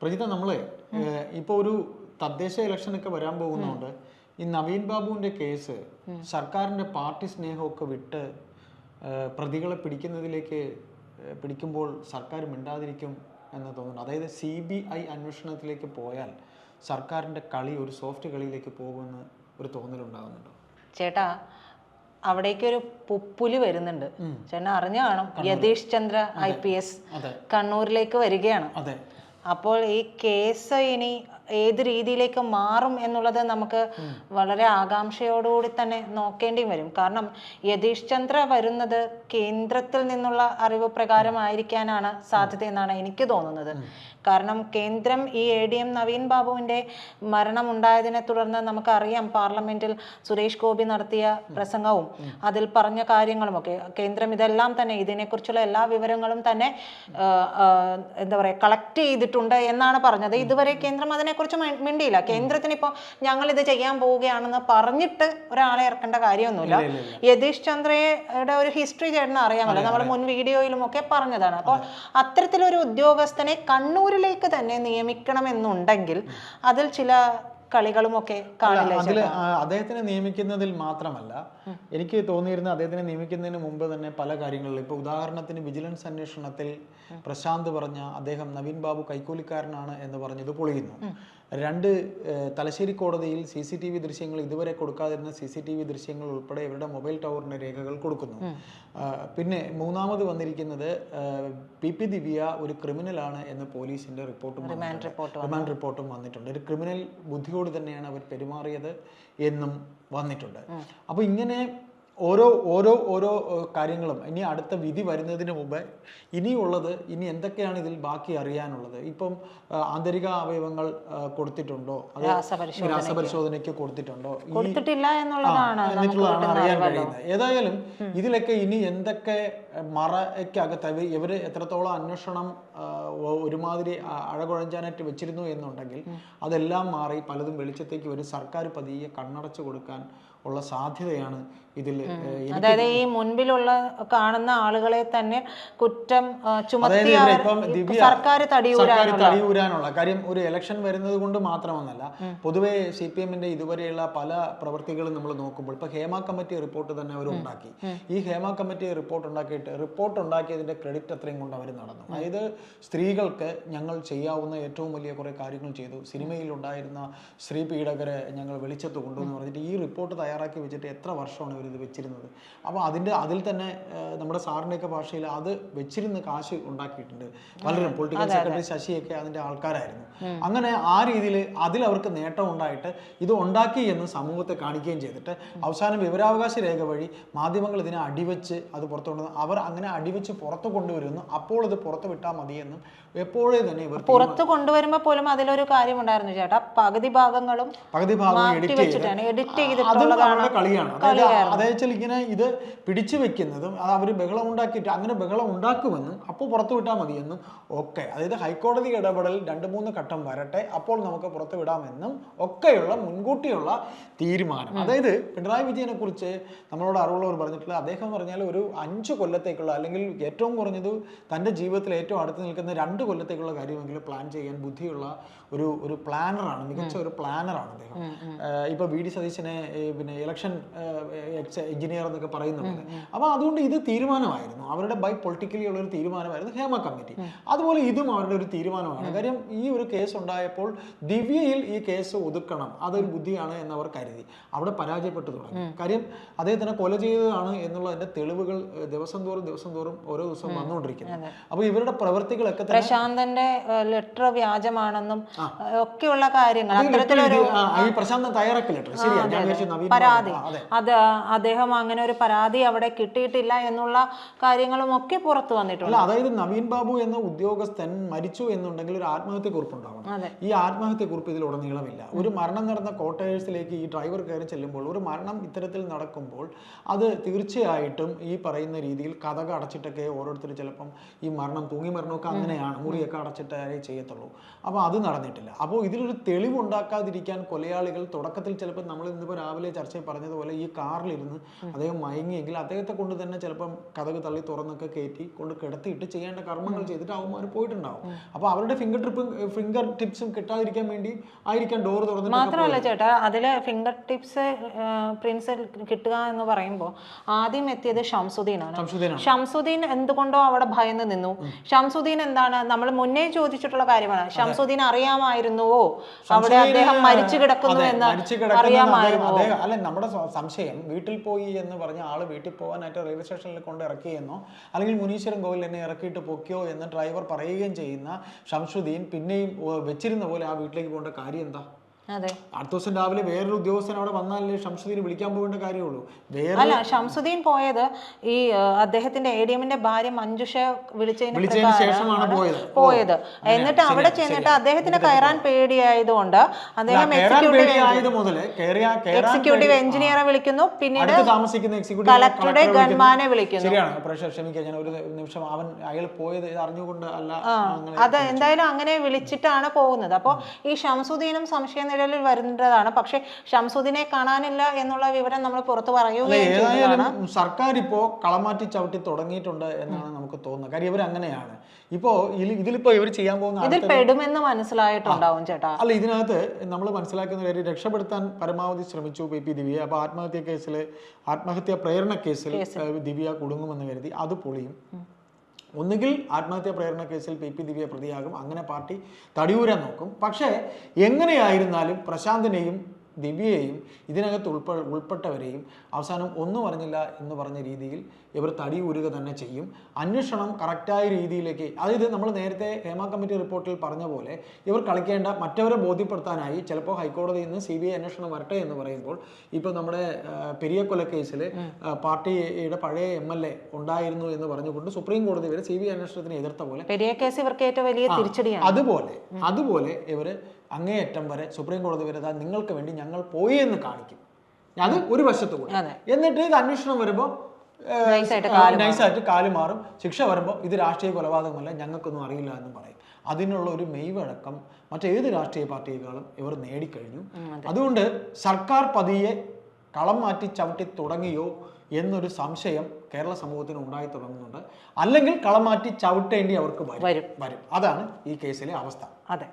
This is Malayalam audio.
പ്രജിത നമ്മളെ ഇപ്പോൾ ഒരു തദ്ദേശ ഇലക്ഷൻ ഒക്കെ വരാൻ പോകുന്നതുകൊണ്ട് ഈ നവീൻ ബാബുവിന്റെ കേസ് സർക്കാരിന്റെ പാർട്ടി സ്നേഹമൊക്കെ വിട്ട് പ്രതികളെ പിടിക്കുന്നതിലേക്ക് പിടിക്കുമ്പോൾ സർക്കാർ മിണ്ടാതിരിക്കും എന്ന് തോന്നുന്നു. അതായത് സി ബി ഐ അന്വേഷണത്തിലേക്ക് പോയാൽ സർക്കാരിന്റെ കളി ഒരു സോഫ്റ്റ് കളിയിലേക്ക് പോകുമെന്ന് ഒരു തോന്നലുണ്ടാകുന്നുണ്ടോ ചേട്ടാ അവിടേക്ക് ഒരു പുപ്പുലി വരുന്നുണ്ട്. ചേട്ടൻ അറിഞ്ഞു കാണും. Yathish Chandra I P S കണ്ണൂരിലേക്ക് വരികയാണ്. അപ്പോൾ ഈ കേസ് ഇനി ഏത് രീതിയിലേക്ക് മാറും എന്നുള്ളത് നമുക്ക് വളരെ ആകാംക്ഷയോടുകൂടി തന്നെ നോക്കേണ്ടി വരും. കാരണം യതീഷ് ചന്ദ്ര വരുന്നത് കേന്ദ്രത്തിൽ നിന്നുള്ള അറിവ് പ്രകാരമായിരിക്കാനാണ് സാധ്യത എന്നാണ് എനിക്ക് തോന്നുന്നത്. കാരണം കേന്ദ്രം ഈ എ ഡി എം നവീൻ ബാബുവിന്റെ മരണം ഉണ്ടായതിനെ തുടർന്ന് നമുക്കറിയാം പാർലമെന്റിൽ സുരേഷ് ഗോപി നടത്തിയ പ്രസംഗവും അതിൽ പറഞ്ഞ കാര്യങ്ങളുമൊക്കെ. കേന്ദ്രം ഇതെല്ലാം തന്നെ ഇതിനെക്കുറിച്ചുള്ള എല്ലാ വിവരങ്ങളും തന്നെ എന്താ പറയുക കളക്ട് ചെയ്തിട്ടുണ്ട് എന്നാണ് പറഞ്ഞത്. ഇതുവരെ കേന്ദ്രം അതിനെക്കുറിച്ച് മി- മിണ്ടിയില്ല. കേന്ദ്രത്തിന് ഇപ്പോൾ ഞങ്ങൾ ഇത് ചെയ്യാൻ പോവുകയാണെന്ന് പറഞ്ഞിട്ട് ഒരാളെ ഇറക്കേണ്ട കാര്യമൊന്നുമില്ല. യതീഷ് ചന്ദ്രയുടെ ഒരു ഹിസ്റ്ററി ചേട്ടന് അറിയാമല്ലോ. നമ്മൾ മുൻ വീഡിയോയിലും ഒക്കെ പറഞ്ഞതാണ്. അപ്പോൾ അത്തരത്തിലൊരു ഉദ്യോഗസ്ഥനെ കണ്ണൂരിലേക്ക് തന്നെ നിയമിക്കണം എന്നുണ്ടെങ്കിൽ അതിൽ ചില കളികളുമൊക്കെ അതിൽ അദ്ദേഹത്തിനെ നിയമിക്കുന്നതിൽ മാത്രമല്ല. എനിക്ക് തോന്നിയിരുന്ന അദ്ദേഹത്തിനെ നിയമിക്കുന്നതിന് മുമ്പ് തന്നെ പല കാര്യങ്ങളിലും. ഇപ്പൊ ഉദാഹരണത്തിന് വിജിലൻസ് അന്വേഷണത്തിൽ പ്രശാന്ത് പറഞ്ഞ അദ്ദേഹം നവീൻ ബാബു കൈക്കൂലിക്കാരനാണ് എന്ന് പറഞ്ഞത് പൊളിയുന്നു. രണ്ട് തലശ്ശേരി കോടതിയിൽ സി സി ടി വി ദൃശ്യങ്ങൾ ഇതുവരെ കൊടുക്കാതിരുന്ന സി സി ടി വി ദൃശ്യങ്ങൾ ഉൾപ്പെടെ ഇവരുടെ മൊബൈൽ ടവറിന് രേഖകൾ കൊടുക്കുന്നു. പിന്നെ മൂന്നാമത് വന്നിരിക്കുന്നത് പി പി ദിവ്യ ഒരു ക്രിമിനൽ ആണ് എന്ന് പോലീസിന്റെ റിപ്പോർട്ടും. റിമാൻഡ് റിപ്പോർട്ടും വന്നിട്ടുണ്ട്. ഒരു ക്രിമിനൽ ബുദ്ധിയോട് തന്നെയാണ് അവർ പെരുമാറിയത് എന്നും വന്നിട്ടുണ്ട്. അപ്പോൾ ഇങ്ങനെ ഓരോ ഓരോ ഓരോ കാര്യങ്ങളും ഇനി അടുത്ത വിധി വരുന്നതിന് മുമ്പ് ഇനിയുള്ളത് ഇനി എന്തൊക്കെയാണ് ഇതിൽ ബാക്കി അറിയാനുള്ളത്? ഇപ്പം ആന്തരിക അവയവങ്ങൾ കൊടുത്തിട്ടുണ്ടോ? അത് രാസപരിശോധന രാസപരിശോധനയ്ക്ക് കൊടുത്തിട്ടുണ്ടോ? കൊടുത്തിട്ടില്ല എന്നുള്ളതാണ് അറിയാൻ കഴിയുന്നത്. ഏതായാലും ഇതിലൊക്കെ ഇനി എന്തൊക്കെ മറയ്ക്കകത്ത് ഇവർ എത്രത്തോളം അന്വേഷണം ഒരുമാതിരി അഴകുഴഞ്ചാനായിട്ട് വെച്ചിരുന്നു എന്നുണ്ടെങ്കിൽ അതെല്ലാം മാറി പലതും വെളിച്ചത്തേക്ക് ഒരു സർക്കാർ പതിയെ കണ്ണടച്ചു കൊടുക്കാൻ ഉള്ള സാധ്യതയാണ് ഇതിൽ അതായത് ഈ മുൻപിലുള്ള കാണുന്ന ആളുകളെ തന്നെ കുറ്റം ചുമത്തി സർക്കാർ തടിയൂരാനുള്ള കാര്യം ഒരു ഇലക്ഷൻ വരുന്നത് കൊണ്ട് മാത്രമെന്നല്ല പൊതുവേ സി പി എമ്മിന്റെ ഇതുവരെയുള്ള പല പ്രവൃത്തികളും നമ്മൾ നോക്കുമ്പോൾ ഇപ്പൊ ഹേമ കമ്മിറ്റി റിപ്പോർട്ട് തന്നെ അവർ ഉണ്ടാക്കി. ഈ ഹേമ കമ്മിറ്റി റിപ്പോർട്ട് ഉണ്ടാക്കിയിട്ട് റിപ്പോർട്ട് ഉണ്ടാക്കിയതിന്റെ ക്രെഡിറ്റ് അത്രയും കൊണ്ട് അവർ നടന്നു. അതായത് സ്ത്രീകൾക്ക് ഞങ്ങൾ ചെയ്യാവുന്ന ഏറ്റവും വലിയ കുറെ കാര്യങ്ങൾ ചെയ്തു. സിനിമയിൽ ഉണ്ടായിരുന്ന സ്ത്രീ പീഡകരെ ഞങ്ങൾ വെളിച്ചത്ത് കൊണ്ടുവന്ന് പറഞ്ഞിട്ട് ഈ റിപ്പോർട്ട് തയ്യാറാക്കി വെച്ചിട്ട് എത്ര വർഷമാണ് ഇവരിത് വെച്ചിരുന്നത്? അപ്പോൾ അതിന്റെ അതിൽ തന്നെ നമ്മുടെ സാറിന്റെയൊക്കെ ഭാഷയിൽ അത് വെച്ചിരുന്ന് കാശ് ഉണ്ടാക്കിയിട്ടുണ്ട്. പലരും പൊളിറ്റിക്കൽ സെക്രട്ടറി ശശിയൊക്കെ അതിന്റെ ആൾക്കാരായിരുന്നു. അങ്ങനെ ആ രീതിയിൽ അതിൽ അവർക്ക് നേട്ടം ഉണ്ടായിട്ട് ഇത് ഉണ്ടാക്കി എന്ന് സമൂഹത്തെ കാണിക്കുകയും ചെയ്തിട്ട് അവസാനം വിവരാവകാശ രേഖ വഴി മാധ്യമങ്ങൾ ഇതിനെ അടിവെച്ച് അത് പുറത്തു കൊണ്ടുവന്ന് അവർ അങ്ങനെ അടിവെച്ച് പുറത്തു കൊണ്ടുവരുന്നു. അപ്പോൾ ഇത് പുറത്തു വിട്ടാൽ മതിയെന്നും എപ്പോഴേ തന്നെ ഇവർ പുറത്തു കൊണ്ടുവരുമ്പോൾ പോലും അതിലൊരു കാര്യം ഉണ്ടായിരുന്നു ചേട്ടാ. പകുതി ഭാഗങ്ങളും പകുതി ഭാഗം എഡിറ്റ് ചെയ്തിട്ടാണ് എഡിറ്റ് അതും ചെയ്തിട്ടുള്ളതാണ് അവരുടെ കളിയാണ്. അതായത് അതായത് ഇങ്ങനെ ഇത് പിടിച്ചു വെക്കുന്നതും അത് അവർ ബഹളം ഉണ്ടാക്കിയിട്ട് അങ്ങനെ ബഹളം ഉണ്ടാക്കുമെന്നും അപ്പോൾ പുറത്തു വിട്ടാൽ മതിയെന്നും ഒക്കെ. അതായത് ഹൈക്കോടതി ഇടപെടൽ രണ്ട് മൂന്ന് ഘട്ടം വരട്ടെ അപ്പോൾ നമുക്ക് പുറത്തു വിടാമെന്നും ഒക്കെയുള്ള മുൻകൂട്ടിയുള്ള തീരുമാനം. അതായത് പിണറായി വിജയനെ കുറിച്ച് നമ്മളോട് അറിവുള്ളവർ പറഞ്ഞിട്ടുള്ള അദ്ദേഹം പറഞ്ഞാൽ ഒരു അഞ്ച് കൊല്ലത്തേക്കുള്ള അല്ലെങ്കിൽ ഏറ്റവും കുറഞ്ഞത് തന്റെ ജീവിതത്തിൽ ഏറ്റവും അടുത്ത് നിൽക്കുന്ന രണ്ട് കൊല്ലത്തേക്കുള്ള കാര്യമെങ്കിലും പ്ലാൻ ചെയ്യാൻ ബുദ്ധിയുള്ള ഒരു ഒരു പ്ലാനറാണ് മികച്ച ഒരു പ്ലാനറാണ് അദ്ദേഹം. ഇപ്പൊ വി ഡി സതീശനെ ഏഹ് പിന്നെ ഇലക്ഷൻ എഞ്ചിനീയർ എന്നൊക്കെ പറയുന്നുണ്ട് അപ്പൊ അതുകൊണ്ട് ഇത് തീരുമാനമായിരുന്നു. അവരുടെ ബൈ പൊളിറ്റിക്കലി ഉള്ള ഒരു തീരുമാനമായിരുന്നു ഹേമ കമ്മിറ്റി. അതുപോലെ ഇതും അവരുടെ ഒരു തീരുമാനമാണ്. കാര്യം ഈ ഒരു കേസ് ഉണ്ടായപ്പോൾ ദിവ്യയിൽ ഈ കേസ് ഒതുക്കണം. അതൊരു ബുദ്ധിയാണ് എന്നവർ അവർ കരുതി. അവിടെ പരാജയപ്പെട്ടു തുടങ്ങി. കാര്യം അദ്ദേഹത്തിനെ കൊല ചെയ്തതാണ് എന്നുള്ളതിന്റെ തെളിവുകൾ ദിവസം തോറും ദിവസം തോറും ഓരോ ദിവസം വന്നുകൊണ്ടിരിക്കുന്നു. അപ്പൊ ഇവരുടെ പ്രവൃത്തികളൊക്കെ പ്രശാന്തന്റെ ലെറ്റർ വ്യാജമാണെന്നും ഒക്കെയുള്ള കാര്യങ്ങൾ. ഈ letter അത്തരത്തിലൊരു എഴുതി- ആ, ഈ പ്രശാന്ത് തയ്യാറാക്കിയ ലെറ്റർ ശരിയാ. ഞാൻ വിചാരിച്ചു നവീൻ പരാതി. അതെ. അദ്ദേഹം അങ്ങനെ ഒരു പരാതി അവിടെ കിട്ടിയിട്ടില്ല എന്നുള്ള കാര്യങ്ങളും ഒക്കെ പുറത്തു വന്നിട്ടുണ്ട്. അതായത് നവീൻ ബാബു എന്ന ഉദ്യോഗസ്ഥൻ മരിച്ചു എന്നുണ്ടെങ്കിൽ ഒരു ആത്മഹത്യ കുറിപ്പ് ഉണ്ടാവണം. ഈ ആത്മഹത്യ കുറിപ്പ് ഇതിൽ ഉടനീളമില്ല ഒരു മരണം നടന്ന ക്വാർട്ടേഴ്സിലേക്ക് ഈ ഡ്രൈവർ കയറി ചെല്ലുമ്പോൾ ഒരു മരണം ഇത്തരത്തിൽ നടക്കുമ്പോൾ അത് തീർച്ചയായിട്ടും ഈ പറയുന്ന രീതിയിൽ കഥക അടച്ചിട്ടൊക്കെ ഓരോരുത്തർ ചിലപ്പം ഈ മരണം തൂങ്ങി മരണമൊക്കെ അങ്ങനെയാണ്. മുറിയൊക്കെ അടച്ചിട്ടേ ചെയ്യത്തുള്ളൂ. അപ്പോൾ അത് നടന്നിട്ടില്ല. അപ്പോൾ ഇതിലൊരു തെളിവുണ്ടാക്കാതിരിക്കാൻ കൊലയാളികൾ തുടക്കത്തിൽ ചിലപ്പോൾ നമ്മൾ ഇന്നിപ്പോൾ രാവിലെ ചർച്ച ചർച്ചയിൽ പറഞ്ഞതുപോലെ ഈ കാറിലിരുന്ന് അദ്ദേഹം മയങ്ങിയെങ്കിൽ അദ്ദേഹത്തെ കൊണ്ട് തന്നെ ചിലപ്പം കഥക് തള്ളി തുറന്നൊക്കെ കയറ്റി കൊണ്ട് കിടത്തിയിട്ട് ചെയ്യേണ്ട കർമ്മങ്ങൾ ചെയ്തിട്ട് അവന്മാർ പോയിട്ടുണ്ടാവും. അപ്പോൾ അവരുടെ ഫിംഗർ ട്രിപ്പും ഫിംഗർ ടിപ്സും കിട്ടാതിരിക്കാൻ വേണ്ടി ആയിരിക്കാം ഡോർ തുറന്നു മാത്രമല്ല ചേട്ടാ അതിൽ ഫിംഗർ ടിപ്സ് പ്രിൻസ് കിട്ടുക എന്ന് പറയുമ്പോൾ ആദ്യം എത്തിയത് ഷംസുദ്ദീനാണ്. ഷംസുദ്ദീൻ എന്തുകൊണ്ടോ അവിടെ ഭയന്ന് നിന്നു. ഷംസുദ്ദീൻ എന്താണ്? നമ്മൾ മുന്നേ ചോദിച്ചിട്ടുള്ള കാര്യമാണ്. ഷംസുദ്ദീൻ അറിയാമായിരുന്നുവോ? അവിടെ അദ്ദേഹം മരിച്ചു കിടക്കുന്നു എന്ന് അറിയാമായിരുന്നു അല്ല നമ്മുടെ സംശയം വീട്ടിൽ പോയി എന്ന് പറഞ്ഞ ആൾ വീട്ടിൽ പോകാനായിട്ട് റെയിൽവേ സ്റ്റേഷനിൽ കൊണ്ട് ഇറക്കിയെന്നോ അല്ലെങ്കിൽ മുനീശ്വരൻ കോവിൽ എന്നെ ഇറക്കിയിട്ട് പൊക്കിയോ എന്ന് ഡ്രൈവർ പറയുകയും ചെയ്യുന്ന ഷംഷുദ്ദീൻ പിന്നെയും വെച്ചിരുന്ന പോലെ ആ വീട്ടിലേക്ക് പോകേണ്ട കാര്യം എന്താ? അടുത്ത ദിവസം രാവിലെ വേറൊരു ഉദ്യോഗസ്ഥൻ അവിടെ വന്നാലേ ഷംസുദ്ദീൻ വിളിക്കാൻ പോകേണ്ട കാര്യമുള്ളൂ. അല്ല ഷംസുദ്ദീൻ പോയത് ഈ അദ്ദേഹത്തിന്റെ എ ഡി എമ്മിന്റെ ഭാര്യ മഞ്ജുഷ വിളിച്ചതിന് ശേഷമാണ് പോയത്. പോയത്. എന്നിട്ട് അവിടെ ചെന്നിട്ട് അദ്ദേഹത്തിന് കയറാൻ പേടിയായതുകൊണ്ട് അദ്ദേഹം എക്സിക്യൂട്ടീവ് എഞ്ചിനീയറെ വിളിക്കുന്നു. പിന്നീട് താമസിക്കുന്ന കളക്ടറുടെ ഗൺമാനെ വിളിക്കുന്നു. ശരിയാണ്. ക്ഷമിക്കുക ഞാൻ ഒരു നിമിഷം. അവൻ അയാൾ പോയത് അറിഞ്ഞുകൊണ്ട് അല്ല അത് എന്തായാലും അങ്ങനെ വിളിച്ചിട്ടാണ് പോകുന്നത്. അപ്പോൾ ഈ ഷംസുദ്ദീനും സംശയ നിഴലിൽ വരുന്നതാണ്. പക്ഷെ ഷംസുദ്ദീനെ കാണാനില്ല എന്നുള്ള വിവരം നമ്മൾ പുറത്തു അല്ല പറയുകയും ചെയ്തതാണ് ഏതായാലും സർക്കാർ ഇപ്പോ കളമാറ്റി ചവിട്ടി തുടങ്ങിയിട്ടുണ്ട് എന്നാണ് നമുക്ക് തോന്നുന്നത്. കാര്യം ഇവർ അങ്ങനെയാണ്. ഇപ്പോ ഇതിലിപ്പോ ഇവർ ചെയ്യാൻ പോകുന്ന ഇതിൽ പെടുമെന്ന് മനസ്സിലായിട്ടുണ്ടാവും ചേട്ടാ. അല്ല ഇതിനകത്ത് നമ്മൾ മനസ്സിലാക്കുന്ന കാര്യം രക്ഷപ്പെടുത്താൻ പരമാവധി ശ്രമിച്ചു പി പി ദിവ്യ. അപ്പോൾ ആത്മഹത്യ കേസിൽ ആത്മഹത്യാ പ്രേരണ കേസിൽ ദിവ്യ കുടുങ്ങുമെന്ന് കരുതി അത് പൊളിയും. ഒന്നുകിൽ ആത്മഹത്യാ പ്രേരണ കേസിൽ പി പി ദിവ്യ പ്രതിയാകും അങ്ങനെ പാർട്ടി തടിയൂരാൻ നോക്കും. പക്ഷേ എങ്ങനെയായിരുന്നാലും പ്രശാന്തിനെയും ദിവ്യയെയും ഇതിനകത്ത് ഉൾപ്പെ ഉൾപ്പെട്ടവരെയും അവസാനം ഒന്നും അറിഞ്ഞില്ല എന്ന് പറഞ്ഞ രീതിയിൽ ഇവർ തടി ഉരുക തന്നെ ചെയ്യും. അന്വേഷണം കറക്റ്റായ രീതിയിലേക്ക് അതായത് നമ്മൾ നേരത്തെ ഹേമ കമ്മിറ്റി റിപ്പോർട്ടിൽ പറഞ്ഞ പോലെ ഇവർ കളിക്കേണ്ട മറ്റവരെ ബോധ്യപ്പെടുത്താനായി ചിലപ്പോൾ ഹൈക്കോടതിയിൽ നിന്ന് സി ബി ഐ അന്വേഷണം വരട്ടെ എന്ന് പറയുമ്പോൾ ഇപ്പോൾ നമ്മുടെ പെരിയ കൊലക്കേസിൽ പാർട്ടിയുടെ പഴയ എം എൽ എ ഉണ്ടായിരുന്നു എന്ന് പറഞ്ഞുകൊണ്ട് സുപ്രീം കോടതി വരെ സി ബി ഐ അന്വേഷണത്തിന് എതിർത്ത പോലെ പെരിയ കേസ് ഇവർക്ക് ഏറ്റവും വലിയ തിരിച്ചടിയാണ്. അതുപോലെ അതുപോലെ ഇവർ അങ്ങേയറ്റം വരെ സുപ്രീം കോടതി വരെ നിങ്ങൾക്ക് വേണ്ടി ഞങ്ങൾ പോയി എന്ന് കാണിക്കും. അത് ഒരു വശത്ത് കൂടെ. എന്നിട്ട് ഇത് അന്വേഷണം വരുമ്പോൾ നൈസായിട്ട് കാൽ മാറും. ശിക്ഷ വരുമ്പോൾ ഇത് രാഷ്ട്രീയ കൊലപാതകമല്ല ഞങ്ങൾക്കൊന്നും അറിയില്ല എന്ന് പറയും. അതിനുള്ള ഒരു മെയ്വഴക്കം മറ്റേത് രാഷ്ട്രീയ പാർട്ടിയേക്കാളും ഇവർ നേടിക്കഴിഞ്ഞു. അതുകൊണ്ട് സർക്കാർ പതിയെ കളം മാറ്റി ചവിട്ടി തുടങ്ങിയോ എന്നൊരു സംശയം കേരള സമൂഹത്തിന് ഉണ്ടായി തുടങ്ങുന്നുണ്ട്. അല്ലെങ്കിൽ കളം മാറ്റി ചവിട്ടേണ്ടി അവർക്ക് വരും. വരും. അതാണ് ഈ കേസിലെ അവസ്ഥ. അതെ.